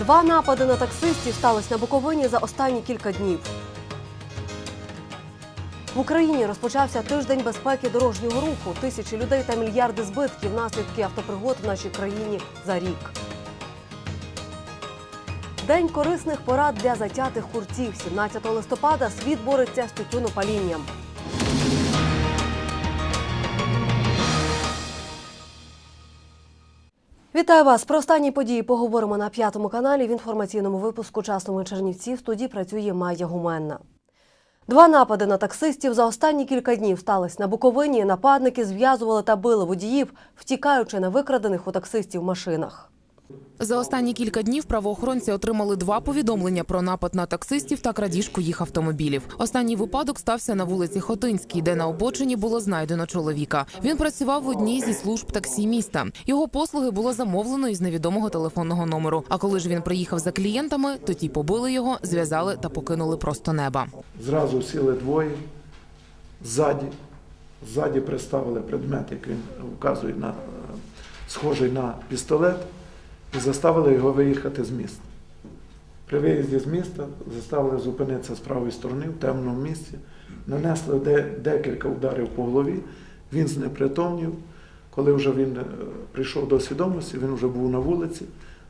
Два напади на таксистів сталося на Буковині за останні кілька днів. В Україні розпочався тиждень безпеки дорожнього руху. Тисячі людей та мільярди збитків наслідки автопригод в нашій країні за рік. День корисних порад для затятих курців. 17 листопада світ бореться з тютюнопалінням. Вітаю вас. Про останні події поговоримо на п'ятому каналі в інформаційному випуску Часному Чернівці. В студії працює Майя Гуменна. Два напади на таксистів за останні кілька днів стались на Буковині. Нападники зв'язували та били водіїв, втікаючи на викрадених у таксистів машинах. За останні кілька днів правоохоронці отримали два повідомлення про напад на таксистів та крадіжку їх автомобілів. Останній випадок стався на вулиці Хотинській, де на обочині було знайдено чоловіка. Він працював в одній зі служб таксі міста. Його послуги було замовлено із невідомого телефонного номеру. А коли ж він приїхав за клієнтами, то ті побили його, зв'язали та покинули просто неба. Зразу сіли двоє ззаді. Ззаді приставили предмет, який вказує на схожий на пістолет, і заставили його виїхати з міста. При виїзді з міста заставили зупинитися з правої сторони в темному місці, нанесли де- декілька ударів по голові, він знепритомнів. Коли вже він е, прийшов до свідомості, він вже був на вулиці,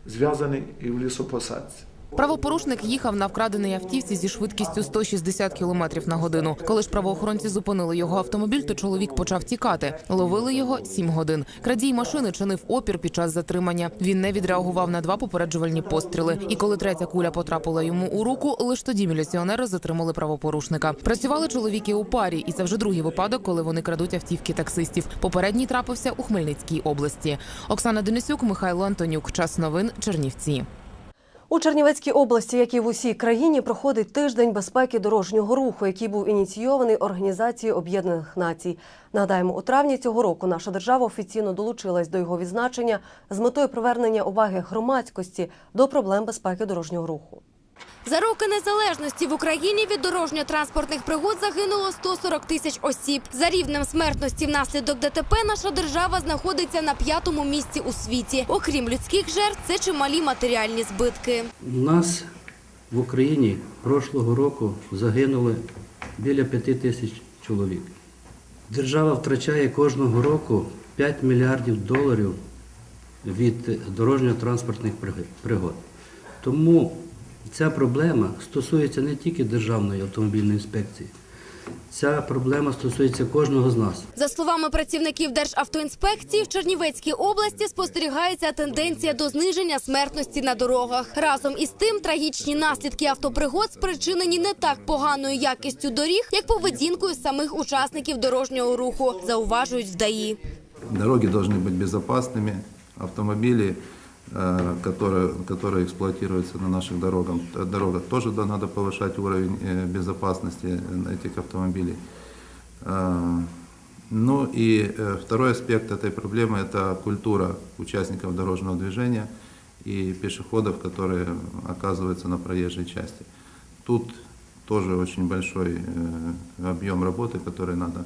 зв'язаний і в лісопосадці. Правопорушник їхав на вкраденій автівці зі швидкістю 160 км на годину. Коли ж правоохоронці зупинили його автомобіль, то чоловік почав тікати. Ловили його 7 годин. Крадій машини чинив опір під час затримання. Він не відреагував на два попереджувальні постріли. І коли третя куля потрапила йому у руку, лише тоді міліціонери затримали правопорушника. Працювали чоловіки у парі, і це вже другий випадок, коли вони крадуть автівки таксистів. Попередній трапився у Хмельницькій області. Оксана Денисюк, Михайло Антонюк. Час новин Чернівці. У Чернівецькій області, як і в усій країні, проходить тиждень безпеки дорожнього руху, який був ініційований Організацією Об'єднаних Націй. Нагадаємо, у травні цього року наша держава офіційно долучилась до його відзначення з метою привернення уваги громадськості до проблем безпеки дорожнього руху. За роки незалежності в Україні від дорожньо-транспортних пригод загинуло 140 тисяч осіб. За рівнем смертності внаслідок ДТП наша держава знаходиться на п'ятому місці у світі. Окрім людських жертв, це чималі матеріальні збитки. У нас в Україні прошлого року загинули біля п'яти тисяч чоловік. Держава втрачає кожного року 5 мільярдів доларів від дорожньо-транспортних пригод. Тому ця проблема стосується не тільки Державної автомобільної інспекції, ця проблема стосується кожного з нас. За словами працівників Державтоінспекції, в Чернівецькій області спостерігається тенденція до зниження смертності на дорогах. Разом із тим, трагічні наслідки автопригод спричинені не так поганою якістю доріг, як поведінкою самих учасників дорожнього руху, зауважують в ДАІ. Дороги должны быть безопасными, автомобили, Э, которые, которые эксплуатируются на наших дорогах, дорогах тоже да, надо повышать уровень э, безопасности этих автомобилей. Э, Ну и э, второй аспект этой проблемы – это культура участников дорожного движения и пешеходов, которые оказываются на проезжей части. Тут тоже очень большой э, объем работы, который надо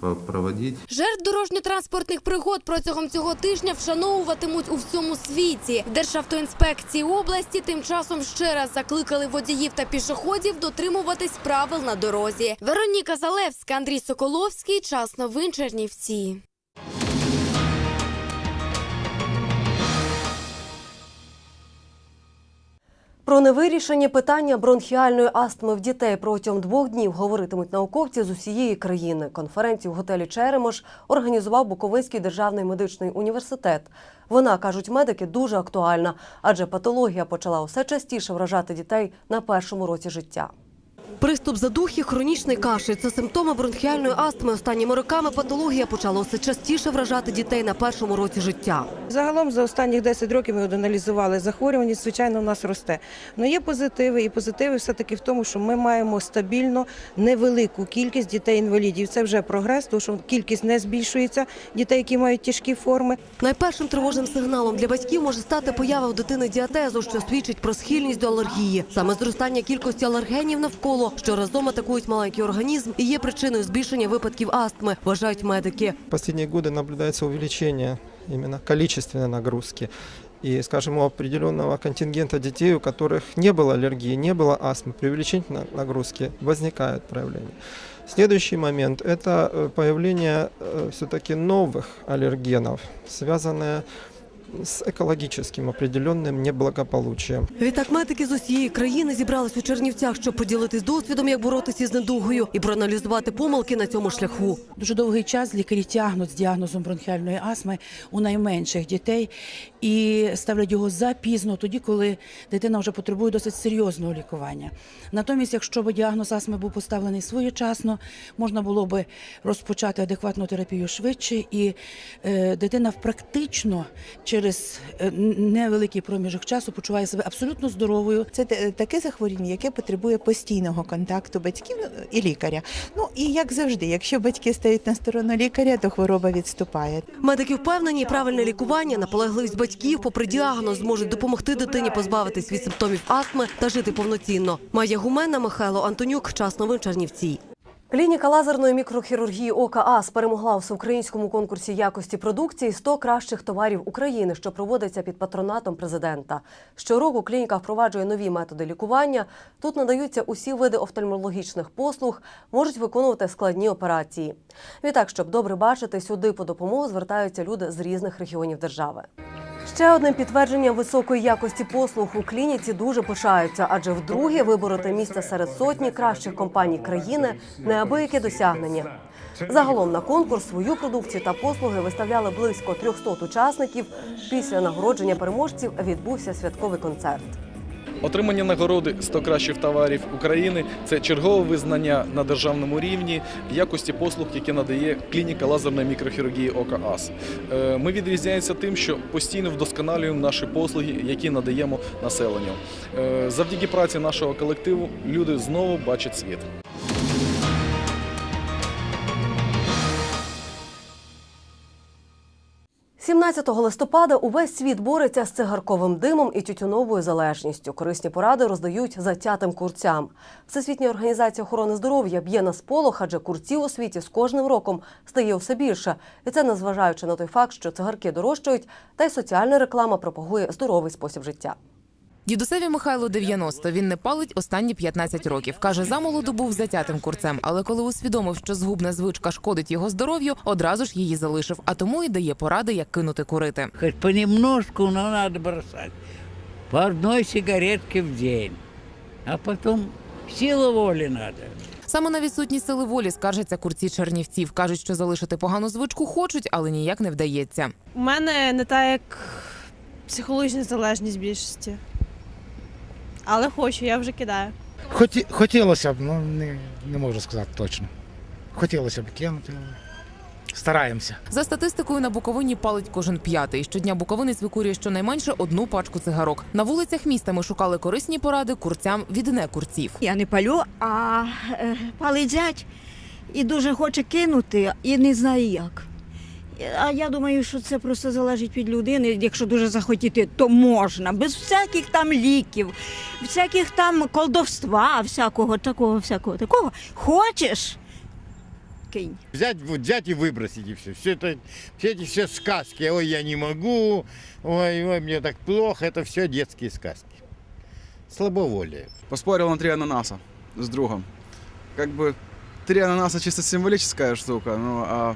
по- проводить. Жертв дорожньо-транспортних пригод протягом цього тижня вшановуватимуть у всьому світі. Державтоінспекції області тим часом ще раз закликали водіїв та пішоходів дотримуватись правил на дорозі. Вероніка Залевська, Андрій Соколовський. Час новин Чернівці. Про невирішені питання бронхіальної астми в дітей протягом двох днів говоритимуть науковці з усієї країни. Конференцію в готелі Черемош організував Буковинський державний медичний університет. Вона кажуть медики дуже актуальна, адже патологія почала усе частіше вражати дітей на першому році життя. Приступ задухи, хронічний кашель – це симптоми бронхіальної астми. Останніми роками патологія почала все частіше вражати дітей на першому році життя. Загалом за останні 10 років ми аналізували захворюваність, звичайно, у нас росте. Але є позитиви, і позитиви все-таки в тому, що ми маємо стабільно невелику кількість дітей-інвалідів. Це вже прогрес, тому що кількість не збільшується дітей, які мають тяжкі форми. Найпершим тривожним сигналом для батьків може стати поява у дитини діатезу, що свідчить про схильність до алергії. Саме зростання кількості алергенів навколо, що разом атакують маленький організм, і є причиною збільшення випадків астми, вважають медики. В последние годы наблюдается увеличение именно количественной нагрузки. и, скажем, у определенного контингента детей, у которых не было аллергии, не было астмы, привлечительной нагрузки, возникают проявления. Следующий момент – это э, появление все-таки новых аллергенов, связанные с с экологическим определенным неблагополучием. Відтак медики з усієї країни зібрались у Чернівцях, щоб поділитись досвідом, як боротися з недугою і проаналізувати помилки на цьому шляху. Дуже довгий час лікарі тягнуть з діагнозом бронхіальної астми у найменших дітей і ставлять його запізно, тоді, коли дитина вже потребує досить серйозного лікування. Натомість, якщо б діагноз астми був поставлений своєчасно, можна було би розпочати адекватну терапію швидше, і е, дитина практично через е, невеликий проміжок часу почуває себе абсолютно здоровою. Це таке захворювання, яке потребує постійного контакту батьків ну, і лікаря. Ну і як завжди, якщо батьки стають на сторону лікаря, то хвороба відступає. Медики впевнені, правильне лікування, наполегливість батьків, попри діагноз, зможуть допомогти дитині позбавитись від симптомів астми та жити повноцінно. Майя Гумена, Михайло Антонюк, час новин Чернівці. Клініка лазерної мікрохірургії ока АС перемогла у всеукраїнському конкурсі якості продукції 100 кращих товарів України, що проводиться під патронатом президента. Щороку клініка впроваджує нові методи лікування. Тут надаються усі види офтальмологічних послуг, можуть виконувати складні операції. Відтак, щоб добре бачити, сюди по допомогу звертаються люди з різних регіонів держави. Ще одним підтвердженням високої якості послуг у клініці дуже пишаються, адже вдруге вибороти місце серед сотні кращих компаній країни неабияке досягнення. Загалом на конкурс свою продукцію та послуги виставляли близько 300 учасників. Після нагородження переможців відбувся святковий концерт. Отримання нагороди 100 кращих товарів України це чергове визнання на державному рівні якості послуг, які надає клініка лазерної мікрохірургії ока АС. Е, Ми відрізняємося тим, що постійно вдосконалюємо наші послуги, які надаємо населенню. Е, Завдяки праці нашого колективу люди знову бачать світ. 17 листопада увесь світ бореться з цигарковим димом і тютюновою залежністю. Корисні поради роздають затятим курцям. Всесвітня організація охорони здоров'я б'є на сполох, адже курців у світі з кожним роком стає все більше. І це незважаючи на той факт, що цигарки дорожчають, та й соціальна реклама пропагує здоровий спосіб життя. Дідусеві Михайло 90. Він не палить останні 15 років. Каже, замолоду був затятим курцем, але коли усвідомив, що згубна звичка шкодить його здоров'ю, одразу ж її залишив. А тому і дає поради, як кинути курити. Хоть понемножку, но надо бросать. По одной сигаретке в день. А потом сила воли надо. Саме на відсутність сили волі скаржаться курці чернівців. кажуть, що залишити погану звичку хочуть, але ніяк не вдається. У мене не та як психологічна залежність більшості. Але хочу, я вже кидаю. Хоті, хотілося б, ну не, не можу сказати точно. Хотілося б кинути. Стараємося. За статистикою на Буковині палить кожен п'ятий. Щодня буковинець викурює щонайменше одну пачку цигарок. На вулицях міста ми шукали корисні поради курцям від некурців. Я не палю, а е, палить зять і дуже хоче кинути, і не знає як. А я думаю, що це просто залежить від людини. Якщо дуже захотіти, то можна. Без всяких там ліків, всяких там колдовства, всякого такого, всякого такого. Хочеш? Кинь. Взять, вот взять и выбросить и все. Все это, все эти все сказки. Ой, я не могу, ой, ой, мне так плохо. Это все детские сказки. Слабоволие. Поспорил на три ананаса с другом. Как бы три ананаса чисто символическая штука, ну а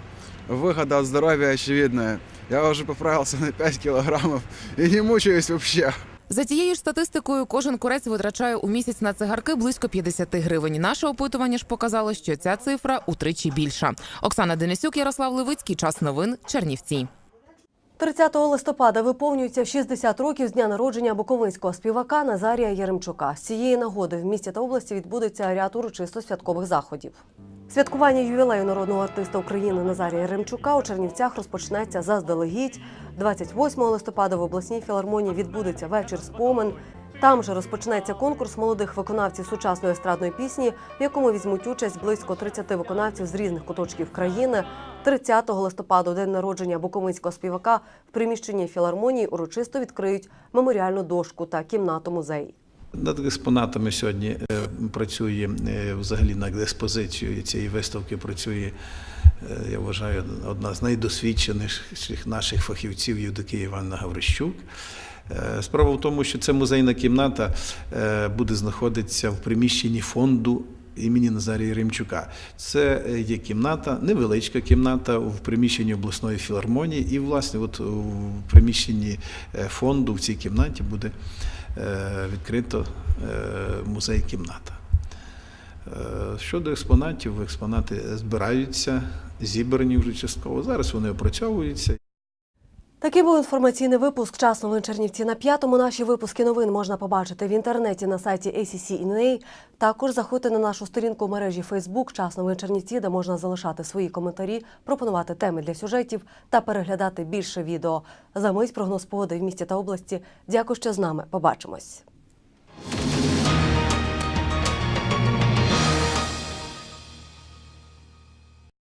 выхода от здоровья очевидная. Я уже поправился на 5 килограммов и не мучаюсь вообще. За тією ж статистикою, кожен курець витрачає у місяць на цигарки близько 50 гривень. Наше опитування ж показало, що ця цифра утричі більша. Оксана Денисюк, Ярослав Левицький. Час новин. Чернівці. 30 листопада виповнюється 60 років з дня народження буковинського співака Назарія Яремчука. З цієї нагоди в місті та області відбудеться ряд урочисто святкових заходів. Святкування ювілею народного артиста України Назарія Яремчука у Чернівцях розпочнеться заздалегідь. 28 листопада в обласній філармонії відбудеться вечір спомин. Там же розпочнеться конкурс молодих виконавців сучасної естрадної пісні, в якому візьмуть участь близько 30 виконавців з різних куточків країни. 30 листопада, день народження буковинського співака, в приміщенні філармонії урочисто відкриють меморіальну дошку та кімнату музей. Над експонатами сьогодні е, працює е, взагалі над експозицією цієї виставки працює, е, я вважаю, одна з найдосвідченіших наших фахівців Юдики Іванна Гаврищук. Справа в тому, що ця музейна кімната буде знаходитися в приміщенні фонду імені Назарія Римчука. Це е, є кімната, невеличка кімната в приміщенні обласної філармонії, і, власне, от у приміщенні е, фонду в цій кімнаті буде е, відкрито е, музей-кімната. Е, Щодо експонатів, експонати збираються, зібрані вже частково. Зараз вони опрацьовуються. Такий був інформаційний випуск «Час новин Чернівці на п'ятому. Наші випуски новин можна побачити в інтернеті на сайті ACC.NA. Також заходьте на нашу сторінку в мережі Facebook «Час новин Чернівці», де можна залишати свої коментарі, пропонувати теми для сюжетів та переглядати більше відео. За прогноз погоди в місті та області. Дякую, що з нами. Побачимось.